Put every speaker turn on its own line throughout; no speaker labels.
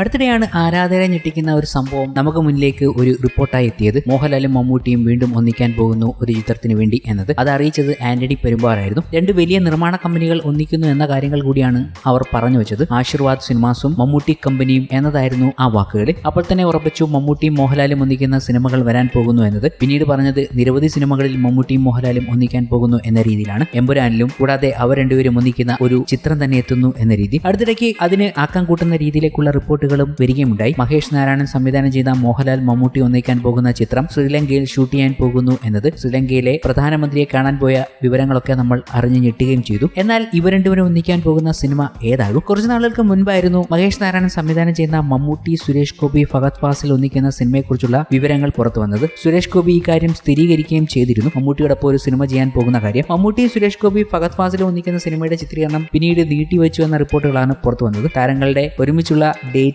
അടുത്തിടെയാണ് ആരാധകരെ ഞെട്ടിക്കുന്ന ഒരു സംഭവം നമുക്ക് മുന്നിലേക്ക് ഒരു റിപ്പോർട്ടായി എത്തിയത് മോഹൻലാലും മമ്മൂട്ടിയും വീണ്ടും ഒന്നിക്കാൻ പോകുന്നു ഒരു ചിത്രത്തിന് വേണ്ടി എന്നത്. അത് അറിയിച്ചത് ആന്റണി പെരുമ്പാറായിരുന്നു. രണ്ട് വലിയ നിർമ്മാണ കമ്പനികൾ ഒന്നിക്കുന്നു എന്ന കാര്യങ്ങൾ കൂടിയാണ് അവർ പറഞ്ഞു വെച്ചത്. ആശീർവാദ് സിനിമാസും മമ്മൂട്ടി കമ്പനിയും എന്നതായിരുന്നു ആ വാക്കുകൾ അപ്പോൾ തന്നെ ഉറപ്പിച്ചു മമ്മൂട്ടിയും മോഹൻലാലും ഒന്നിക്കുന്ന സിനിമകൾ വരാൻ പോകുന്നു എന്നത്. പിന്നീട് പറഞ്ഞത് നിരവധി സിനിമകളിൽ മമ്മൂട്ടിയും മോഹൻലാലും ഒന്നിക്കാൻ പോകുന്നു എന്ന രീതിയിലാണ്. എമ്പുരാനിലും കൂടാതെ അവർ രണ്ടുപേരും ഒന്നിക്കുന്ന ഒരു ചിത്രം തന്നെ എത്തുന്നു എന്ന രീതി. അടുത്തിടയ്ക്ക് അതിന് ആക്കം കൂട്ടുന്ന രീതിയിലേക്കുള്ള റിപ്പോർട്ടുകളും വരികയുണ്ടായി മഹേഷ് നാരായണൻ സംവിധാനം ചെയ്ത മോഹൻലാൽ മമ്മൂട്ടി ഒന്നിക്കാൻ പോകുന്ന ചിത്രം ശ്രീലങ്കയിൽ ഷൂട്ട് ചെയ്യാൻ പോകുന്നു എന്നത് ശ്രീലങ്കയിലെ പ്രധാനമന്ത്രിയെ കാണാൻ പോയ വിവരങ്ങളൊക്കെ നമ്മൾ അറിഞ്ഞു ഞെട്ടുകയും ചെയ്തു. എന്നാൽ ഇവ രണ്ടുപേരും ഒന്നിക്കാൻ പോകുന്ന സിനിമ ഏതാകും? കുറച്ചു നാളുകൾക്ക് മുൻപായിരുന്നു മഹേഷ് നാരായണൻ സംവിധാനം ചെയ്യുന്ന മമ്മൂട്ടി സുരേഷ് ഗോപി ഫഹദ് ഫാസിൽ ഒന്നിക്കുന്ന സിനിമയെക്കുറിച്ചുള്ള വിവരങ്ങൾ പുറത്തു വന്നത്. സുരേഷ് ഗോപി ഈ കാര്യം സ്ഥിരീകരിക്കുകയും ചെയ്തിരുന്നു. മമ്മൂട്ടിയോടൊപ്പം ഒരു സിനിമ ചെയ്യാൻ പോകുന്ന കാര്യം. മമ്മൂട്ടി സുരേഷ് ഗോപി ഫഹദ് ഫാസിൽ ഒന്നിക്കുന്ന സിനിമയുടെ ചിത്രീകരണം പിന്നീട് നീട്ടിവെച്ചു എന്ന റിപ്പോർട്ടുകളാണ് പുറത്തു വന്നത്. താരങ്ങളുടെ ഒരുമിച്ചുള്ള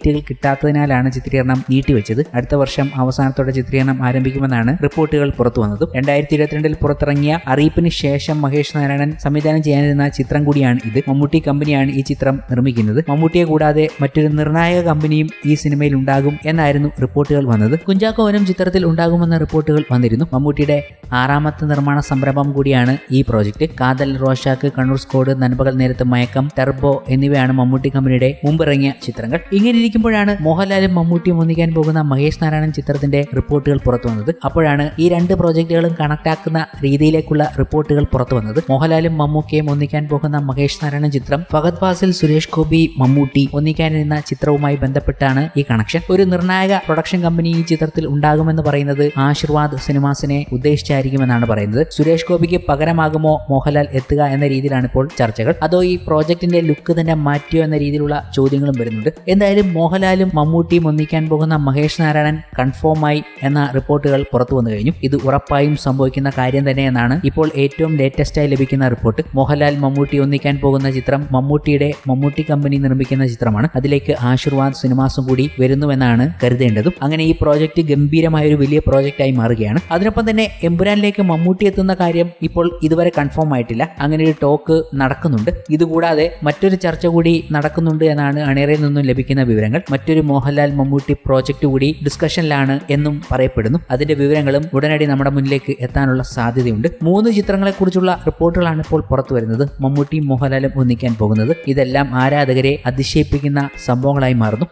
ഡേറ്റുകൾ കിട്ടാത്തതിനാലാണ് ചിത്രീകരണം നീട്ടിവെച്ചത്. അടുത്ത വർഷം അവസാനത്തോടെ ചിത്രീകരണം ആരംഭിക്കുമെന്നാണ് റിപ്പോർട്ടുകൾ പുറത്തു വന്നത് രണ്ടായിരത്തി ഇരുപത്തിരണ്ടിൽ പുറത്തിറങ്ങിയ അറിയിപ്പിന് ശേഷം മഹേഷ് നാരായണൻ സംവിധാനം ചെയ്യാനിരുന്ന ചിത്രം കൂടിയാണ് ഇത്. മമ്മൂട്ടി കമ്പനിയാണ് ഈ ചിത്രം നിർമ്മിക്കുന്നത്. മമ്മൂട്ടിയെ കൂടാതെ മറ്റൊരു നിർണായക കമ്പനിയും ഈ സിനിമയിൽ ഉണ്ടാകും എന്നായിരുന്നു റിപ്പോർട്ടുകൾ വന്നത്. കുഞ്ചാക്കോവനും ചിത്രത്തിൽ ഉണ്ടാകുമെന്ന റിപ്പോർട്ടുകൾ വന്നിരുന്നു. മമ്മൂട്ടിയുടെ ആറാമത്തെ നിർമ്മാണ സംരംഭം കൂടിയാണ് ഈ പ്രോജക്റ്റ്. കാതൽ റോഷാക്ക് കണ്ണൂർ സ്കോഡ് നൻപകൽ നേരത്ത് മയക്കം ടെർബോ എന്നിവയാണ് മമ്മൂട്ടി കമ്പനിയുടെ മുമ്പിറങ്ങിയ ചിത്രങ്ങൾ. ഇങ്ങനെ ഇരിക്കുമ്പോഴാണ് മോഹൻലാലും മമ്മൂട്ടിയും ഒന്നിക്കാൻ പോകുന്ന മഹേഷ് നാരായണൻ ചിത്രത്തിന്റെ റിപ്പോർട്ടുകൾ പുറത്തു വന്നത്. അപ്പോഴാണ് ഈ രണ്ട് പ്രോജക്റ്റുകളും കണക്ട് ആക്കുന്ന രീതിയിലേക്കുള്ള റിപ്പോർട്ടുകൾ പുറത്തു വന്നത്. മോഹൻലാലും മമ്മൂക്കയും ഒന്നിക്കാൻ പോകുന്ന മഹേഷ് നാരായണൻ ചിത്രം ഫഹദ് ഫാസിൽ സുരേഷ് ഗോപി മമ്മൂട്ടി ഒന്നിക്കാനിരുന്ന ചിത്രവുമായി ബന്ധപ്പെട്ടാണ് ഈ കണക്ഷൻ. ഒരു നിർണായക പ്രൊഡക്ഷൻ കമ്പനി ഈ ചിത്രത്തിൽ ഉണ്ടാകുമെന്ന് പറയുന്നത് ആശീർവാദ് സിനിമാസിനെ ഉദ്ദേശിച്ചായിരിക്കുമെന്നാണ് പറയുന്നത്. സുരേഷ് ഗോപിക്ക് പകരമാകുമോ മോഹൻലാൽ എത്തുക എന്ന രീതിയിലാണ് ഇപ്പോൾ ചർച്ചകൾ. അതോ ഈ പ്രോജക്റ്റിന്റെ ലുക്ക് തന്നെ മാറ്റിയോ എന്ന രീതിയിലുള്ള ചോദ്യങ്ങളും വരുന്നുണ്ട്. എന്തായാലും മോഹൻലാലും മമ്മൂട്ടിയും ഒന്നിക്കാൻ പോകുന്ന മഹേഷ് നാരായണൻ കൺഫേമായി എന്ന റിപ്പോർട്ടുകൾ പുറത്തു വന്നു കഴിഞ്ഞു. ഇത് ഉറപ്പായും സംഭവിക്കുന്ന കാര്യം തന്നെയെന്നാണ് ഇപ്പോൾ ഏറ്റവും ലേറ്റസ്റ്റായി ലഭിക്കുന്ന റിപ്പോർട്ട്. മോഹൻലാൽ മമ്മൂട്ടി ഒന്നിക്കാൻ പോകുന്ന ചിത്രം മമ്മൂട്ടിയുടെ മമ്മൂട്ടി കമ്പനി നിർമ്മിക്കുന്ന ചിത്രമാണ്. അതിലേക്ക് ആശീർവാദ് സിനിമാസും കൂടി വരുന്നുവെന്നാണ് കരുതേണ്ടതും. അങ്ങനെ ഈ പ്രോജക്റ്റ് ഗംഭീരമായ ഒരു വലിയ പ്രോജക്റ്റായി മാറുകയാണ്. അതിനൊപ്പം തന്നെ എമ്പുരാനിലേക്ക് മമ്മൂട്ടി എത്തുന്ന കാര്യം ഇപ്പോൾ ഇതുവരെ കൺഫേം ആയിട്ടില്ല. അങ്ങനെ ഒരു ടോക്ക് നടക്കുന്നുണ്ട്. ഇതുകൂടാതെ മറ്റൊരു ചർച്ച കൂടി നടക്കുന്നുണ്ട് എന്നാണ് അണിയറയിൽ നിന്നും ലഭിക്കുന്ന വിവരങ്ങൾ. മറ്റൊരു മോഹൻലാൽ മമ്മൂട്ടി പ്രോജക്റ്റ് കൂടി ഡിസ്കഷനിലാണ് എന്നും പറയപ്പെടുന്നു. അതിന്റെ വിവരങ്ങളും ഉടനടി നമ്മുടെ മുന്നിലേക്ക് എത്താനുള്ള സാധ്യതയുണ്ട്. മൂന്ന് ചിത്രങ്ങളെക്കുറിച്ചുള്ള റിപ്പോർട്ടുകളാണ് ഇപ്പോൾ പുറത്തു വരുന്നത്. മമ്മൂട്ടിയും മോഹൻലാലും ഒന്നിക്കാൻ പോകുന്നത്. ഇതെല്ലാം ആരാധകരെ അതിശയിപ്പിക്കുന്ന സംഭവങ്ങളായി മാറുന്നു.